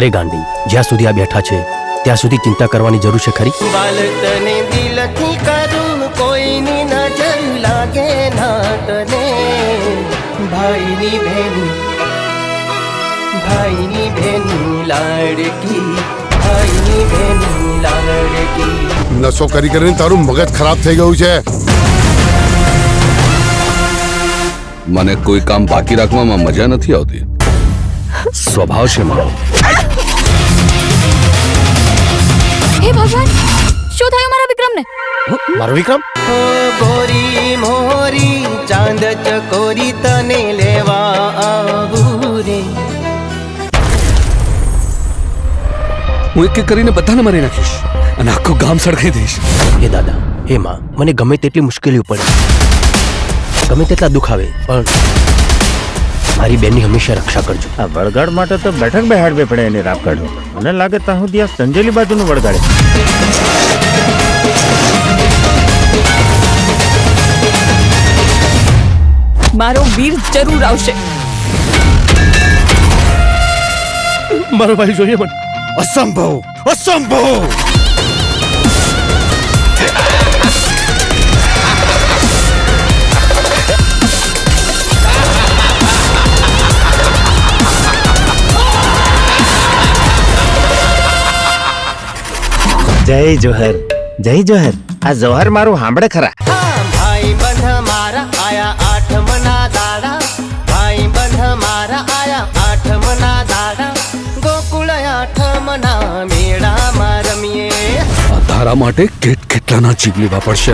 અરે ગાંડી જ્યાં સુધી આ બેઠા છે ત્યાં સુધી ચિંતા કરવાની જરૂર છે ખરી? બાળકને દિલથી કરું કોઈની નજર લાગે ના તને ભાઈની બેન ભાઈની બેન લાડકી ભાઈની બેન લાડકી. નશો કરી કરીને તારું મગજ ખરાબ થઈ ગયું છે. મને કોઈ કામ બાકી રાખવામાં મજા નથી આવતી. સ્વભાવ છે મારો હે ભગવાન શું થયું મારા વિક્રમને મારો વિક્રમ ગોરી મોરી ચાંદ ચકોરી તને લેવા આવું રે હું એક એક કરીને બધાને મારી નાખીશ અને આખું ગામ સળગાઈ દઈશ હે દાદા હે માં મને ગમે તેટલી મુશ્કેલીઓ પડે ગમે તેટલા દુઃખ આવે પણ મારી બેનની હંમેશા રક્ષા કરજો. આ વળગાડ માટે તો બેઠક બેહાડવી પડે એને રાપ કાઢો. મને લાગે ત્યાં સુધી આ સંજેલી બાજુનું વળગાડે. મારો વીર જરૂર આવશે. મારો ભાઈ જોઈએ મને. અસંભવ અસંભવ! જય જોહર જય જોહર. આ જોહર મારું સાંભળે ખરા. ભાઈ બંધ મારા આયા આઠમના દાડા. ભાઈ બંધ મારા આયા આઠમના દાડા. ગોકુળ આઠમના મેળામાં રમીએ. આ ધારા માટે કેટ કેટલાના જીવ લેવા પડશે?